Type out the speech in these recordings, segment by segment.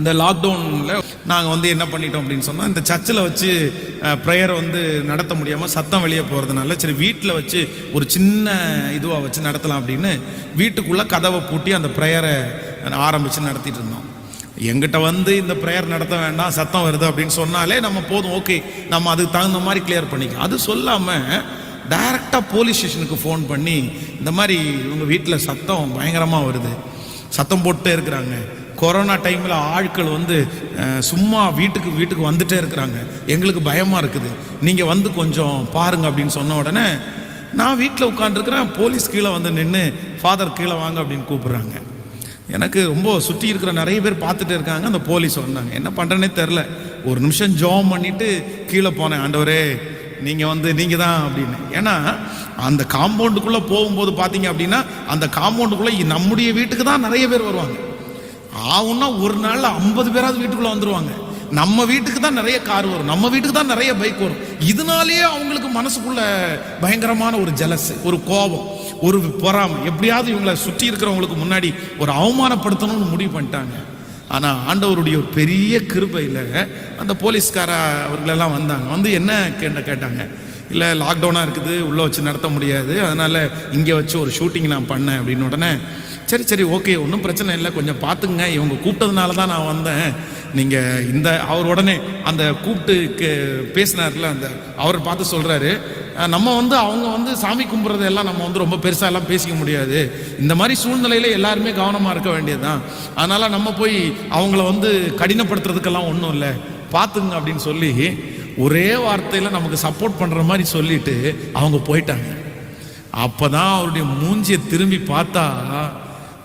இந்த லாக்டவுனில் நாங்கள் வந்து என்ன பண்ணிட்டோம் அப்படின்னு சொன்னால் இந்த சர்ச்சில் வச்சு ப்ரேயரை வந்து நடத்த முடியாமல் சத்தம் வெளியே போகிறதுனால சரி வீட்டில் வச்சு ஒரு சின்ன இதுவாக வச்சு நடத்தலாம் அப்படின்னு வீட்டுக்குள்ளே கதவை பூட்டி அந்த ப்ரேயரை ஆரம்பித்து நடத்திட்டு இருந்தோம். எங்கிட்ட வந்து இந்த ப்ரேயர் நடத்த வேண்டாம் சத்தம் வருது அப்படின்னு சொன்னாலே நம்ம போதும் ஓகே நம்ம அதுக்கு தகுந்த மாதிரி கிளியர் பண்ணிக்கலாம். அது சொல்லாமல் டைரெக்டாக போலீஸ் ஸ்டேஷனுக்கு ஃபோன் பண்ணி இந்த மாதிரி இவங்க வீட்டில் சத்தம் பயங்கரமாக வருது. சத்தம் போட்டுட்டே இருக்கிறாங்க. கொரோனா டைமில் ஆட்கள் வந்து சும்மா வீட்டுக்கு வீட்டுக்கு வந்துட்டே இருக்கிறாங்க. எங்களுக்கு பயமாக இருக்குது. நீங்கள் வந்து கொஞ்சம் பாருங்க அப்படின்னு சொன்ன உடனே நான் வீட்டில் உட்காந்துருக்கிறேன் போலீஸ் கீழே வந்து நின்று ஃபாதர் கீழே வாங்க அப்படின்னு கூப்பிட்றாங்க. எனக்கு ரொம்ப சுற்றி இருக்கிற நிறைய பேர் பார்த்துட்டு இருக்காங்க. அந்த போலீஸ் வந்தாங்க. என்ன பண்ணுறேனே தெரில ஒரு நிமிஷம் ஜாம் பண்ணிவிட்டு கீழே போனேன். ஆண்டவரே நீங்கள் வந்து நீங்கள் தான் அப்படின்னு. ஏன்னா அந்த காம்பவுண்டுக்குள்ளே போகும்போது பார்த்தீங்க அப்படின்னா அந்த காம்பவுண்டுக்குள்ளே நம்முடைய வீட்டுக்கு தான் நிறைய பேர் வருவாங்க. ஆகுன்னா ஒரு நாளில் ஐம்பது பேராவது வீட்டுக்குள்ளே வந்துருவாங்க. நம்ம வீட்டுக்கு தான் நிறைய கார் வரும். நம்ம வீட்டுக்கு தான் நிறைய பைக் வரும். இதனாலேயே அவங்களுக்கு மனசுக்குள்ள பயங்கரமான ஒரு ஜலஸ் ஒரு கோபம் ஒரு பொறாமை. எப்படியாவது இவங்களை சுற்றி இருக்கிறவங்களுக்கு முன்னாடி ஒரு அவமானப்படுத்தணும்னு முடிவு பண்ணிட்டாங்க. ஆனால் ஆண்டவருடைய ஒரு பெரிய கிருபையில் அந்த போலீஸ்கார அவர்களெல்லாம் வந்தாங்க. வந்து என்ன கேட்ட கேட்டாங்க. இல்லை லாக்டவுனாக இருக்குது உள்ளே வச்சு நடத்த முடியாது. அதனால் இங்கே வச்சு ஒரு ஷூட்டிங் நான் பண்ணேன் அப்படின்னு உடனே சரி சரி ஓகே ஒன்றும் பிரச்சனை இல்லை கொஞ்சம் பார்த்துங்க இவங்க கூப்பிட்டதுனால தான் நான் வந்தேன். நீங்கள் இந்த அவர் உடனே அந்த கூப்பிட்டு கே- பேசினார்ல அந்த அவர் பார்த்து சொல்கிறாரு நம்ம வந்து அவங்க வந்து சாமி கும்பிட்றது எல்லாம் நம்ம வந்து ரொம்ப பெருசாக எல்லாம் பேசிக்க முடியாது. இந்த மாதிரி சூழ்நிலையில் எல்லாருமே கவனமாக இருக்க வேண்டியது தான் அதனால் நம்ம போய் அவங்கள வந்து கடினப்படுத்துறதுக்கெல்லாம் ஒன்றும் இல்லை. பார்த்துங்க அப்படின்னு சொல்லி ஒரே வார்த்தையில் நமக்கு சப்போர்ட் பண்ணுற மாதிரி சொல்லிட்டு அவங்க போயிட்டாங்க. அப்போ தான் அவருடைய மூஞ்சியை திரும்பி பார்த்தா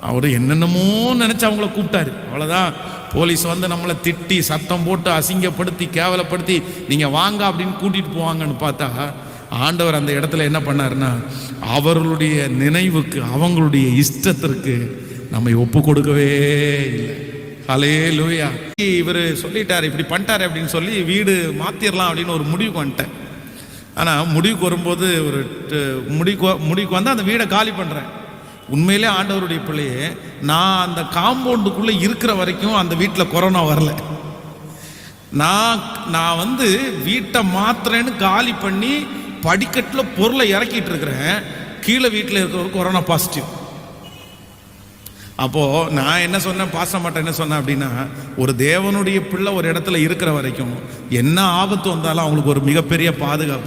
அவர் என்னென்னமோ நினச்சி அவங்கள கூப்பிட்டாரு. அவ்வளோதான் போலீஸ் வந்து நம்மளை திட்டி சத்தம் போட்டு அசிங்கப்படுத்தி கேவலப்படுத்தி நீங்கள் வாங்க அப்படின்னு கூட்டிகிட்டு போவாங்கன்னு பார்த்தா ஆண்டவர் அந்த இடத்துல என்ன பண்ணாருன்னா அவர்களுடைய நினைவுக்கு அவங்களுடைய இஷ்டத்திற்கு நம்மை ஒப்பு கொடுக்கவே இல்லை. அலே லூயா இவர் சொல்லிட்டார் இப்படி பண்ணிட்டாரு அப்படின்னு சொல்லி வீடு மாத்திரலாம் அப்படின்னு ஒரு முடிவுக்கு வந்துட்டேன். ஆனால் முடிவுக்கு வரும்போது ஒரு முடிக்கு முடிவுக்கு முடிவுக்கு வந்து அந்த வீடை காலி பண்ணுறேன் உண்மையிலே ஆண்டவருடைய பிள்ளையே நான் அந்த காம்பவுண்டுக்குள்ளே இருக்கிற வரைக்கும் அந்த வீட்டில் கொரோனா வரல. நான் நான் வந்து வீட்டை மாத்துறேன்னு காலி பண்ணி படிக்கட்டில் பொருளை இறக்கிட்டு இருக்கிறேன். கீழே வீட்டில் இருக்கிறவர் கொரோனா பாசிட்டிவ் அப்போது நான் என்ன சொன்னேன்? பாச மாட்டேன் என்ன சொன்னேன் அப்படின்னா ஒரு தேவனுடைய பிள்ளை ஒரு இடத்துல இருக்கிற வரைக்கும் என்ன ஆபத்து வந்தாலும் அவங்களுக்கு ஒரு மிகப்பெரிய பாதுகாப்பு.